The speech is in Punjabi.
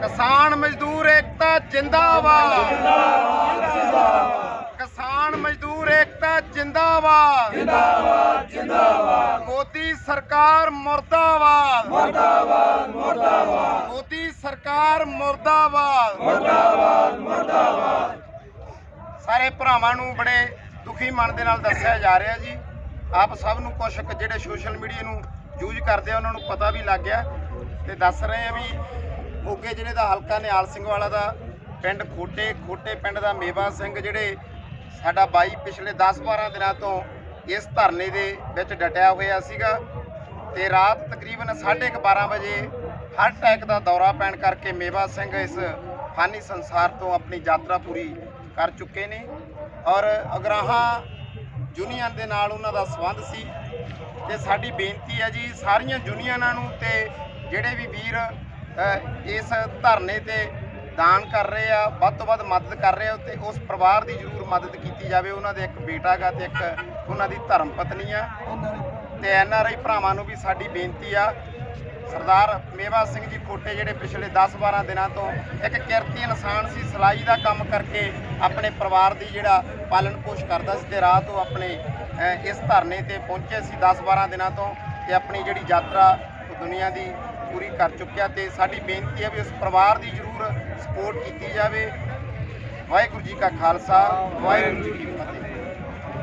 ਕਿਸਾਨ ਮਜ਼ਦੂਰ ਏਕਤਾ ਜਿੰਦਾਬਾਦ। ਕਿਸਾਨ ਮਜ਼ਦੂਰ ਏਕਤਾ ਜਿੰਦਾਬਾਦ। ਜਿੰਦਾਬਾਦ ਜਿੰਦਾਬਾਦ ਮੋਦੀ ਸਰਕਾਰ ਮੁਰਦਾਬਾਦ। ਮੁਰਦਾਬਾਦ ਮੁਰਦਾਬਾਦ ਮੋਦੀ ਸਰਕਾਰ ਮੁਰਦਾਬਾਦ। ਮੁਰਦਾਬਾਦ ਮੁਰਦਾਬਾਦ ਸਾਰੇ ਭਰਾਵਾਂ ਨੂੰ ਬੜੇ ਦੁਖੀ ਮਨ ਦੇ ਨਾਲ ਦੱਸਿਆ ਜਾ ਰਿਹਾ ਜੀ। ਆਪ ਸਭ ਨੂੰ ਕੁਝ ਜਿਹੜੇ ਸੋਸ਼ਲ ਮੀਡੀਆ ਨੂੰ ਯੂਜ਼ ਕਰਦੇ ਆ, ਉਹਨਾਂ ਨੂੰ ਪਤਾ ਵੀ ਲੱਗ ਗਿਆ ਤੇ ਦੱਸ ਰਹੇ ਆ ਵੀ ਮੋਗੇ ਜ਼ਿਲ੍ਹੇ ਦਾ ਹਲਕਾ ਨਿਹਾਲ ਸਿੰਘ ਵਾਲਾ ਦਾ ਪਿੰਡ ਖੋਟੇ ਖੋਟੇ ਪਿੰਡ ਦਾ ਮੇਵਾ ਸਿੰਘ ਜਿਹੜੇ ਸਾਡਾ ਬਾਈ ਪਿਛਲੇ 10-12 ਦਿਨਾਂ ਤੋਂ ਇਸ ਧਰਨੇ ਦੇ ਵਿੱਚ ਡਟਿਆ ਹੋਇਆ ਸੀਗਾ ਤੇ ਰਾਤ ਤਕਰੀਬਨ 12:30 ਵਜੇ ਹਾਰਟ ਅਟੈਕ ਦਾ ਦੌਰਾ ਪੈਣ ਕਰਕੇ ਮੇਵਾ ਸਿੰਘ ਇਸ ਫਾਨੀ ਸੰਸਾਰ ਤੋਂ ਆਪਣੀ ਯਾਤਰਾ ਪੂਰੀ ਕਰ ਚੁੱਕੇ ਨੇ ਔਰ ਅਗਰਾਹਾਂ ਯੂਨੀਅਨ ਦੇ ਨਾਲ ਉਹਨਾਂ ਦਾ ਸੰਬੰਧ ਸੀ ਤੇ ਸਾਡੀ ਬੇਨਤੀ ਹੈ ਜੀ ਸਾਰੀਆਂ ਯੂਨੀਅਨਾਂ ਨੂੰ ਤੇ ਜਿਹੜੇ ਵੀ ਵੀਰ ਇਸ ਧਰਨੇ ਤੇ ਦਾਨ ਕਰ ਰਹੇ ਆ, ਵੱਧ ਤੋਂ ਵੱਧ ਮਦਦ ਕਰ ਰਹੇ ਆ ਤੇ ਉਸ ਪਰਿਵਾਰ ਦੀ ਜ਼ਰੂਰ ਮਦਦ ਕੀਤੀ ਜਾਵੇ। ਉਹਨਾਂ ਦੇ ਇੱਕ ਬੇਟਾ ਗਾ ਤੇ ਇੱਕ ਉਹਨਾਂ ਦੀ ਧਰਮ ਪਤਨੀ ਆ। ਤੇ ਐਨ ਆਰ ਆਈ ਭਰਾਵਾਂ ਨੂੰ ਵੀ ਸਾਡੀ ਬੇਨਤੀ ਆ। ਸਰਦਾਰ ਮੇਵਾ ਸਿੰਘ ਜੀ ਖੋਟੇ ਜਿਹੜੇ ਪਿਛਲੇ 10-12 ਦਿਨਾਂ ਤੋਂ ਇੱਕ ਕਿਰਤੀ ਇਨਸਾਨ ਸੀ, ਸਿਲਾਈ ਦਾ ਕੰਮ ਕਰਕੇ ਆਪਣੇ ਪਰਿਵਾਰ ਦੀ ਜਿਹੜਾ ਪਾਲਣ ਪੋਸ਼ ਕਰਦਾ ਸੀ ਤੇ ਰਾਤ ਉਹ ਆਪਣੇ ਇਸ ਧਰਨੇ ਤੇ ਪਹੁੰਚੇ ਸੀ 10-12 ਦਿਨਾਂ ਤੋਂ ਤੇ ਆਪਣੀ ਜਿਹੜੀ ਯਾਤਰਾ ਦੁਨੀਆ ਦੀ ਪੂਰੀ ਕਰ ਚੁੱਕਿਆ ਤੇ ਸਾਡੀ ਬੇਨਤੀ ਹੈ ਵੀ ਉਸ ਪਰਿਵਾਰ ਦੀ ਜ਼ਰੂਰ ਸਪੋਰਟ ਕੀਤੀ ਜਾਵੇ। ਵਾਹਿਗੁਰੂ ਜੀ ਕਾ ਖਾਲਸਾ, ਵਾਹਿਗੁਰੂ ਜੀ ਕੀ ਫਤਿਹ।